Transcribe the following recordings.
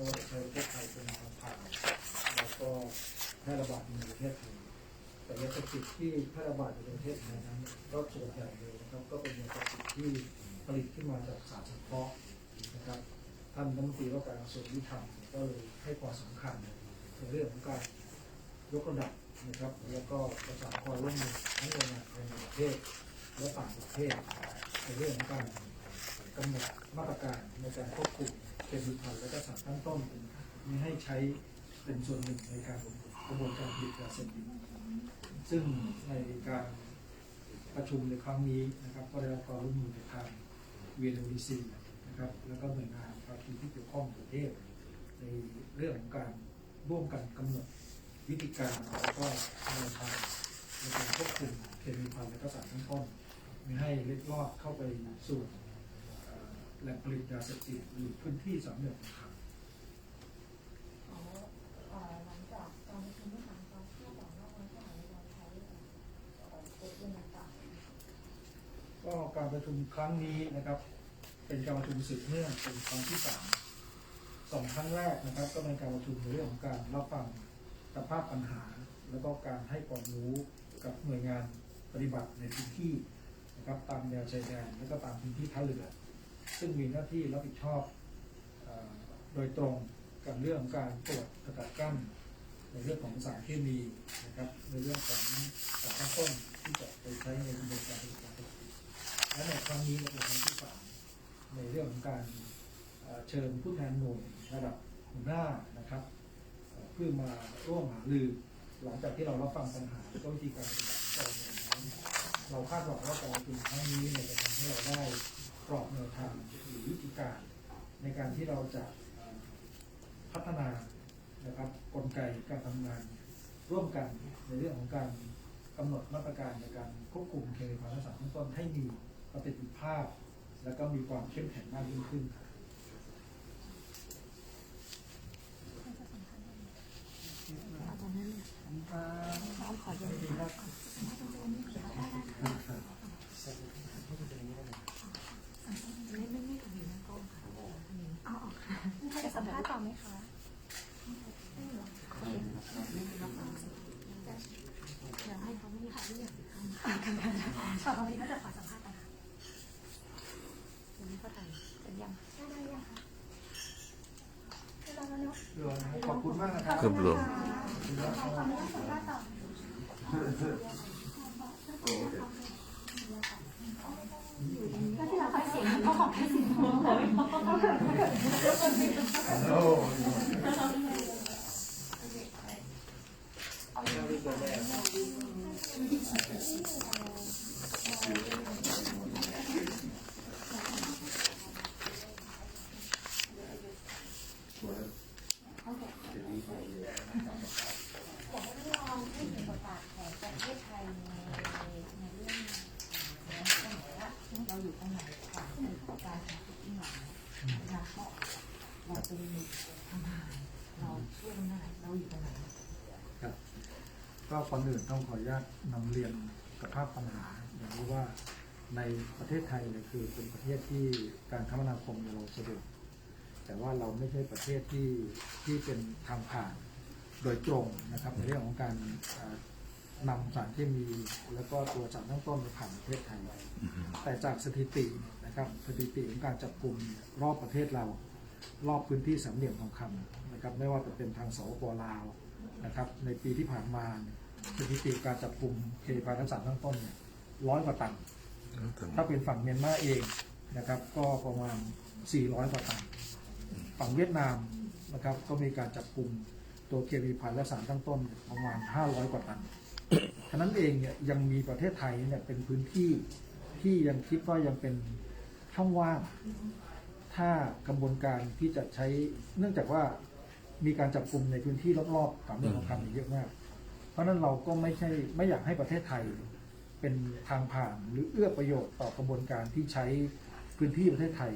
ไม่ว่าจะใช้ประเทศไทยเป็นทางผ่านแล้วก็แพร่ระบาดในประเทศไทยแต่ยาเสพติดที่แพร่ระบาดในประเทศไทยนั้นก็ส่วนใหญ่เลยนะครับก็เป็นยาเสพติดที่ผลิตขึ้นมาจากสารสังเคราะห์นะครับท่านรัฐมนตรีว่าการกระทรวงยุติธรรมก็เลยให้ความสำคัญในเรื่องของการยกระดับนะครับแล้วก็ประสานความร่วมมือทั้งหน่วยงานในประเทศและต่างประเทศในเรื่องของการำหนดมาตรการในการควบคุมเคมีภัณฑ์และก็สารตั้งต้นมีให้ใช้เป็นส่วนหนึ่งในการกระบวนการผลิตยาเสพติดซึ่งในการประชุมในครั้งนี้นะครับก็ได้รับความร่วมมือจากทาง VNODC นะครับแล้วก็หน่วยงานภาคีที่เกี่ยวข้องประเทศ ในเรื่องของการร่วมกันกำหนดวิธีการแล้วก็แนวทางในการควบคุมเคมีภัณฑ์และก็สารตั้งต้นไม่ให้เล็ดลอดเข้าไปสู่ แหล่งผลิตยาเสพติดหรือพื้นที่สามเหลี่ยมทองคำอ๋อเอ่อหลังจากการประชุมเมื่อวานเราคาดหวังว่าเราจะหาเราใช้เอ่อโปรตีนต่างๆก็การประชุมครั้งนี้นะครับ เป็นการประชุมสืบเนื่องเป็นครั้งที่สามสองครั้งแรกนะครับ ก็เป็นการประชุมในเรื่องของการรับฟังสภาพปัญหา แล้วก็การให้ความรู้กับหน่วยงานปฏิบัติในพื้นที่นะครับตามแนวชายแดนและก็ตามพื้นที่ท่าเรือ ซึ่งมีหน้าที่รับผิดชอบโดยตรงกับเรื่องของการตรวจสกัดกั้น ในเรื่องของสารเคมีนะครับในเรื่องของสารตั้งต้นที่จะไปใช้ในกระบวนการผลิตยาเสพติดและในครั้งนี้เป็นครั้งที่สามในเรื่องของการเชิญผู้แทนหน่วยระดับหัวหน้านะครับเพื่อมาร่วมหารือหลังจากที่เรารับฟังปัญหาและวิธีการปฏิบัติของเราคาดหวังว่าการประชุมครั้งนี้เนี่ยจะทำให้เราได้ รอบแนวทางหรือวิธีการในการที่เราจะเอ่อพัฒนานะครับกลไกการทำงานร่วมกันในเรื่องของการกำหนดมาตรการในการควบคุมเคมีภัณฑ์และสารตั้งต้นให้มีประสิทธิภาพ และก็มีความเข้มแข็งมากยิ่งขึ้นครับจะสัมภาษณ์ต่อไหมคะ เดี๋ยวให้เขาไม่มีใครที่อยากติดข้าง ขอเขาวันนี้เขาจะขอสัมภาษณ์กันค่ะวันนี้เข้าใจเป็นยังได้ได้ยังคะได้แล้วเนาะขอบคุณมากนะครับครับผมขอความรู้สัมภาษณ์ต่อก็ที่เราคอยเสียงเขาขอแค่เสียงเขาขอไม่พอเขาเกิดเขาเกิดอยากให้ลองพูดถึงบทบาทของประเทศไทยในในเรื่องเราอยู่ตรงไหนของการทำที่ห นเราเราเป็นทหารเราช่วยตรงไหนเราอยู่ตรงไหนครับก็ก่อนอื่นต้องขออนุญาตนำเรียนสภาพปัญหาอย่างนี้ว่าในประเทศไทยเนี่ยคือเป็นประเทศที่การคมนาคมเราสะดวกแต่ว่าเราไม่ใช่ประเทศที่ที่เป็นทางผ่านโดยตรงนะครับในเรื่องของการ นำสารเคมีแล้วก็ตัวสารตั้งต้นมาผ่านประเทศไทยแต่จากสถิตินะครับสถิติของการจับกลุ่มเนี่ยรอบประเทศเรา รอบพื้นที่สามเหลี่ยมทองคำนะครับไม่ว่าจะเป็นทางสปปลาวนะครับในปีที่ผ่านมาเนี่ยสถิติการจับกลุ่มเคมีภัณฑ์ทั้งสามตั้งต้นเนี่ยร้อยกว่าตันถ้าเป็นฝั่งเมียนมาเองนะครับก็ประมาณ 400 กว่าตัน ฝั่งเวียดนามนะครับก็มีการจับกลุ่มตัวเคมีภัณฑ์และสารตั้งต้นเนี่ยประมาณ 500 กว่าตัน ฉะนั้นเองเนี่ยยังมีประเทศไทยเนี่ยเป็นพื้นที่ที่ยังคิดว่ายังเป็นช่องว่าง ถ้ากระบวนการที่จะใช้เนื่องจากว่ามีการจับกลุ่มในพื้นที่รอบๆสามเหลี่ยมทองคำเยเยอะมาก เพราะนั้นเราก็ไม่ใช่ไม่อยากให้ประเทศไทยเป็นทางผ่านหรือเอื้อประโยชน์ต่อกระบวนการที่ใช้พื้นที่ประเทศไทย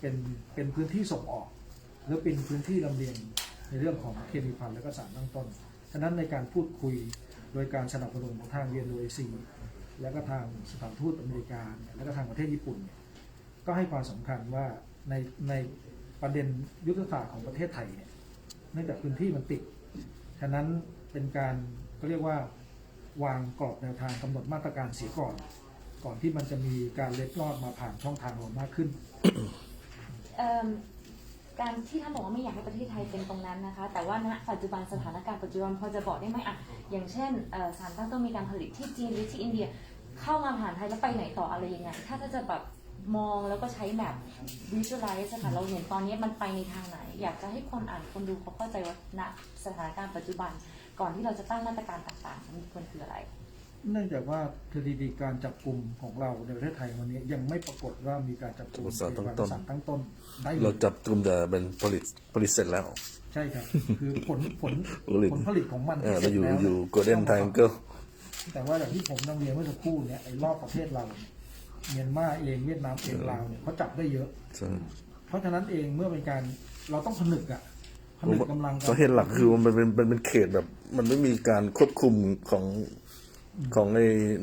เป็นเป็นพื้นที่ส่งออก หรือเป็นพื้นที่ลำเลียงในเรื่องของเคมีภัณฑ์และก็สารตั้งต้นะนั้นในการพูดคุยโดยการสนับสนุนของทางเยนโดยซีและก็ทางสถานทูตอเมริกาและก็ทางประเทศญี่ปุ่น ก็ให้ความสำคัญว่าในในประเด็นยุทธศาสตร์ของประเทศไทยเนี่ยเนื่องจากพื้นที่มันติด ฉะนั้นเป็นการก็เรียกว่าวางกรอบแนวทางกำหนดมาตรการเสียก่อน ก่อนที่มันจะมีการเล็ดลอดมาผ่านช่องทางเรามากขึ้น การที่ท่านบอกว่าไม่อยากให้ประเทศไทยเป็นตรงนั้นนะคะ แต่ว่าณปัจจุบันสถานการณ์ปัจจุบันพอจะบอกได้ไหมอะอย่างเช่นสารตั้งต้นมีการผลิตที่จีนหรือที่อินเดีย เข้ามาผ่านไทยแล้วไปไหนต่ออะไรยังไงถ้าถ้าจะแบบมองแล้วก็ใช้แบบ visualize ค่ะเราเห็นตอนนี้มันไปในทางไหน อยากจะให้คนอ่านคนดูเขาเข้าใจว่าณสถานการณ์ปัจจุบัน ก่อนที่เราจะตั้งมาตรการต่างๆมันควรคืออะไร เนื่องจากว่าสถิติการจับกลุ่มของเราในประเทศไทยวันนี้ยังไม่ปรากฏว่ามีการจับกลุ่มสารตั้งต้นสารตั้งต้นได้ลยเราจับกลุ่มแต่เป็นผลิตผลิตเสร็จแล้ว ใช่ครับ คือผลผลผลิตผลผลิตของมันเออที่เราอยู่สร็จแล้วอยู่ golden triangle แต่ว่าอย่างที่ผมนำเรียนเมื่อสักครู่เนี่ยไอ้รอบประเทศเราเนี่ยเมียนมาเองเวียดนามเองลาวเนี่ยเขาจับได้เยอะใช่เพราะฉะนั้นเองเมื่อเป็นการเราต้องผนึกอะผนึกกำลังกัสาเหตุหลักคือมันเป็นมันเป็นเขตแบบ มันไม่มีการควบคุมของ ของใน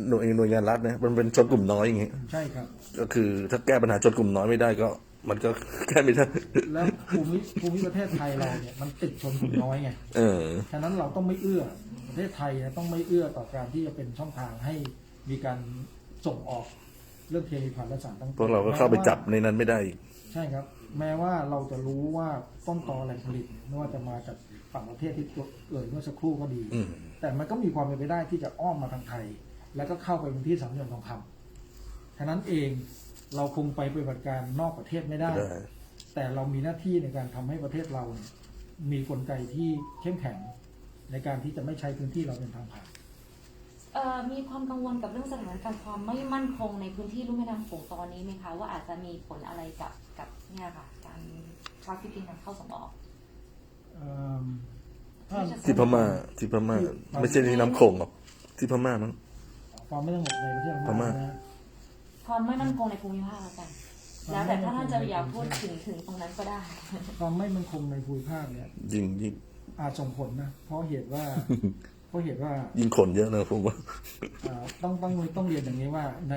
หน่วยหน่วยงานรัฐนะมันเป็นชนกลุ่มน้อยอย่างงี้ใช่ครับ ก็คือถ้าแก้ปัญหาชนกลุ่มน้อยไม่ได้ก็ มันก็แก้ไม่ได้แล้วภูมิภูมิประเทศไทยเราเนี่ยมันติดชนกลุ่มน้อยไงเออฉะนั้นเราต้องไม่เอื้อประเทศไทยเนี่ยต้องไม่เอื้อต่อการที่จะเป็นช่องทางให้มีการส่งออกเรื่องเคมีภัณฑ์และสารตั้งต้นพวกเราก็เข้าไปจับในนั้นไม่ได้อีกใช่ครับ แม้ว่าเราจะรู้ว่าต้นตอแหล่งผลิตเนี่ยไม่ว่าจะมาจาก ฝั่งประเทศที่เอ่ยเมื่อสักครู่ก็ดี อืม แต่มันก็มีความเป็นไปได้ที่จะอ้อมมาทางไทย แล้วก็เข้าไปพื้นที่สามเหลี่ยมทองคำฉะนั้นเองเราคงไปปฏิบัติการนอกประเทศไม่ได้ไม่ได้ แต่เรามีหน้าที่ในการทำให้ประเทศเราเนี่ยมีกลไกที่เข้มแข็ง ในการที่จะไม่ใช้พื้นที่เราเป็นทางผ่านเอ่อมีความกังวลกับเรื่องสถานการณ์ความไม่มั่นคงในพื้นที่ลุ่มแม่น้ำโขงตอนนี้ไหมคะ ว่าอาจจะมีผลอะไรกับกับเนี่ยค่ะ การทราฟิกิงการเข้าส่งออกเอิ่ม ถ้าที่พม่าที่พม่า ไม่ใช่ที่น้ำโขงหรอกที่พม่ามั้งความไม่สงบในประเทศพม่านะความไม่มั่นคงในภูมิภาคแล้วกัน แล้วแต่ถ้าท่านจะอยากพูดถึงถึงตรงนั้นก็ได้ ความไม่มั่นคงในภูมิภาคเนี่ย ยิงยิงอาจส่งผลนะ เพราะเหตุว่า เพราะเหตุว่า ยิงคนเยอะนะผมว่าอ่าต้องต้องต้องเรียนอย่างนี้ว่าใน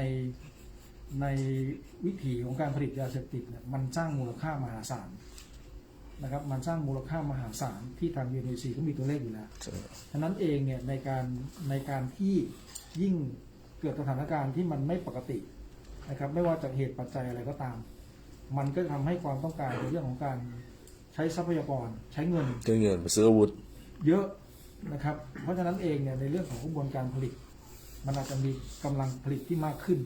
ในวิถีของการผลิตยาเสพติดเนี่ยมันสร้างมูลค่ามหาศาล นะครับมันสร้างมูลค่ามหาศาลที่ทางยูเนซีก็มีตัวเลขอยู่แล้วใช่ฉะนั้นเองเนี่ยในการในการที่ยิ่งเกิดสถานการณ์ที่มันไม่ปกตินะครับไม่ว่าจากเหตุปัจจัยอะไรก็ตาม มันก็ทำให้ความต้องการในเรื่องของการใช้ทรัพยากรใช้เงินใช้เงินไปซื้ออาวุธเยอะนะครับ เพราะฉะนั้นเองเนี่ยในเรื่องของกระบวนการผลิต มันอาจจะมีกำลังผลิตที่มากขึ้น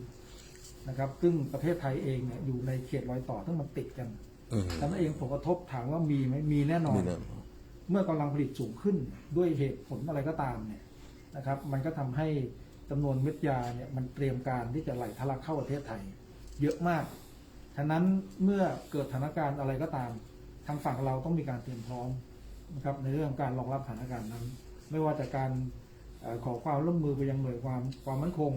นะครับ ซึ่งประเทศไทยเองเนี่ยอยู่ในเขตรอยต่อซึ่งมันติดกัน อืมฉะนั้นเองผลกระทบถามว่ามีไหมมีแน่นอนมีแน่เมื่อกำลังผลิตสูงขึ้นด้วยเหตุผลอะไรก็ตามเนี่ยนะครับ มันก็ทำให้จำนวนเม็ดยาเนี่ยมันเตรียมการที่จะไหลทะลักเข้าประเทศไทย เยอะมาก ฉะนั้นเมื่อเกิดสถานการณ์อะไรก็ตาม ทางฝั่งเราต้องมีการเตรียมพร้อมนะครับในเรื่องการรองรับสถานการณ์นั้น ไม่ว่าจากการเอ่อขอความร่วมมือไปยังหน่วยความความมั่นคง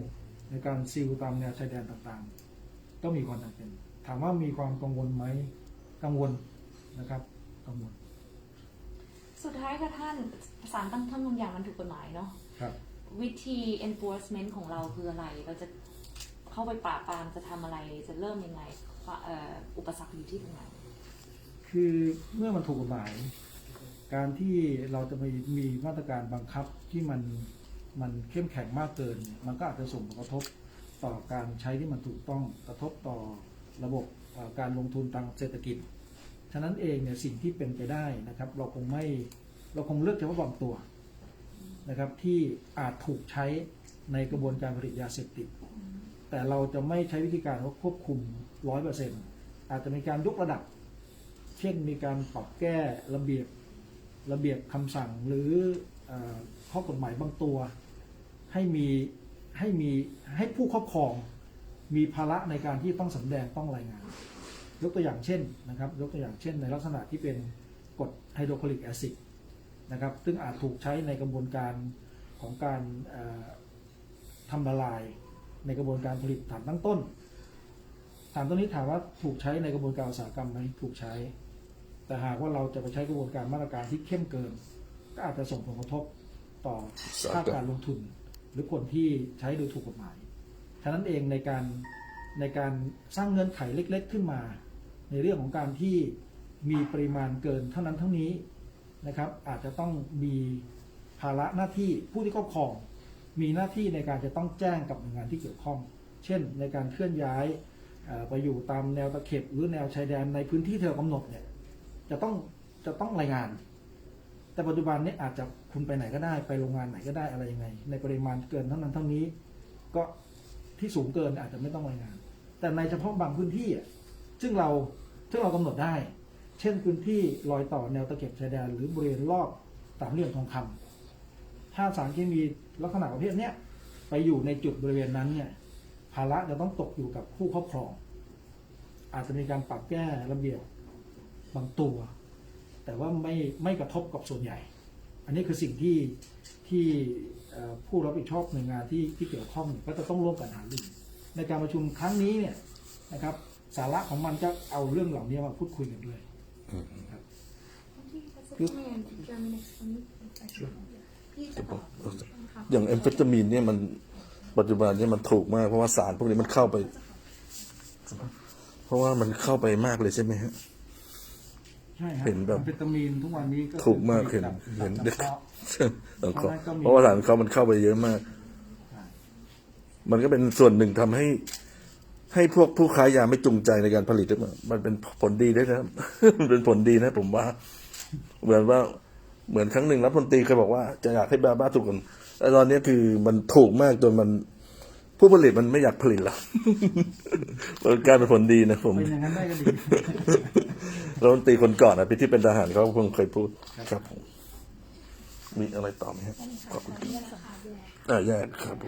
ในการซีลตามแนวชายแดนต่างๆ ก็มีความจำเป็น ถามว่ามีความกังวลไหม กังวลนะครับกังวลสุดท้ายค่ะท่านสารตั้งต้นบางอย่างมันถูกกฎหมายเนาะครับ วิธี enforcement ของเราคืออะไร เราจะเข้าไปปราบปรามจะทำอะไรจะเริ่มยังไงความเอ่ออุปสรรคอยู่ที่ตรงไหนคือเมื่อมันถูกกฎหมาย การที่เราจะไปมีมาตรการบังคับที่มันมันเข้มแข็งมากเกินเนี่ยมันก็อาจจะส่งผลกระทบต่อการใช้ที่มันถูกต้องกระทบต่อ ระบบการลงทุนทางเศรษฐกิจ ฉะนั้นเองเนี่ยสิ่งที่เป็นไปได้นะครับ เราคงไม่เราคงเลือกเฉพาะบางตัวนะครับที่อาจถูกใช้ในกระบวนการผลิตยาเสพติด แต่เราจะไม่ใช้วิธีการว่าควบคุมร้อยเปอร์เซ็นอาจจะมีการยกระดับ เช่นมีการปรับแก้ระเบียบระเบียบคำสั่งหรืออข้อกฎหมายบางตัว ให้มีให้มีให้ผู้ครอบครอง มีภาระในการที่ต้องสำแดงต้องรายงาน ยกตัวอย่างเช่นนะครับ ยกตัวอย่างเช่น ในลักษณะที่เป็นกรดไฮโดรคลอริกแอซิดนะครับ ซึ่งอาจถูกใช้ในกระบวนการของการทำละลายในกระบวนการผลิตฐานตั้งต้นฐานต้นนี้ถามว่าถูกใช้ในกระบวนการอุตสาหกรรมไหมถูกใช้ แต่หากว่าเราจะไปใช้กระบวนการมาตรการที่เข้มเกิน ก็อาจจะส่งผลกระทบต่อภาคการลงทุน หรือคนที่ใช้โดยถูกกฎหมาย ฉะนั้นเองในการในการสร้างเงื่อนไขเล็ก ๆ ขึ้นมา ในเรื่องของการที่มีปริมาณเกินเท่านั้นเท่านี้นะครับ อาจจะต้องมีภาระหน้าที่ผู้ที่ครอบครอง มีหน้าที่ในการจะต้องแจ้งกับหน่วยงานที่เกี่ยวข้อง เช่น ในการเคลื่อนย้ายไปอยู่ตามแนวตะเข็บหรือแนวชายแดนในพื้นที่ที่เรากำหนดเนี่ยจะต้องจะต้องรายงาน แต่ปัจจุบันนี้อาจจะคุณไปไหนก็ได้ไปโรงงานไหนก็ได้อะไรยังไง ในปริมาณเกินเท่านั้นเท่านี้ ก็ ที่สูงเกินอาจจะไม่ต้องรายงาน แต่ในเฉพาะบางพื้นที่อะซึ่งเราซึ่งเรากำหนดได้ เช่นพื้นที่รอยต่อแนวตะเข็บชายแดนหรือบริเวณรอบสามเหลี่ยมทองคำถ้าสารเคมีลักษณะประเภทเนี้ยไปอยู่ในจุดบริเวณนั้นเนี่ยภาระจะต้องตกอยู่กับผู้ครอบครอง อาจจะมีการปรับแก้ระเบียบบางตัว แต่ว่าไม่ไม่กระทบกับส่วนใหญ่ อันนี้คือสิ่งที่ที่เอ่อผู้รับผิดชอบหน่วยงานที่ที่เกี่ยวข้องเนี่ยก็จะต้องร่วมกันหารือในการประชุมครั้งนี้เนี่ยนะครับสาระของมันก็เอาเรื่องเหล่านี้มาพูดคุยกันด้วยพี่จะตอบคำอย่างแอมเฟตามีนเนี่ยมันปัจจุบันเนี่ยมันถูกมากเพราะว่าสารพวกนี้มันเข้าไป เพราะว่ามันเข้าไปมากเลยใช่ไหมฮะใช่ครับ เห็นแบบแอมเฟตามีนทุกวันนี้ก็ถูกมากคืเห็นแบบเห็นแบบเด็กเฉพาะสังเคราะห์เพราะว่าก็มีเพราะว่าสารเขามันเข้าไปเยอะมากใช่มันก็เป็นส่วนหนึ่งทำให้ ให้พวกผู้ค้ายาไม่จูงใจในการผลิตหรือเปล่ามันเป็นผลดีด้วยนะครับมันเป็นผลดีนะ ผมว่า เหมือนว่าเหมือนครั้งหนึ่งรัฐมนตรีเคยบอกว่าจะอยากให้บาบ้าถูกกันแต่ตอนนี้คือมันถูกมากจนมัน ผู้ผลิตมันไม่อยากผลิตแล้วมันกลารเป็นผลดีนะผมเป็นอย่างนั้นได้ก็ดีรัฐมนตรีคนก่อนนะพี่ที่เป็นทหารเขาคงเคยพูดครับผมมีอะไรต่อไหมครับขอบคุณครับอ่าแยกครับผม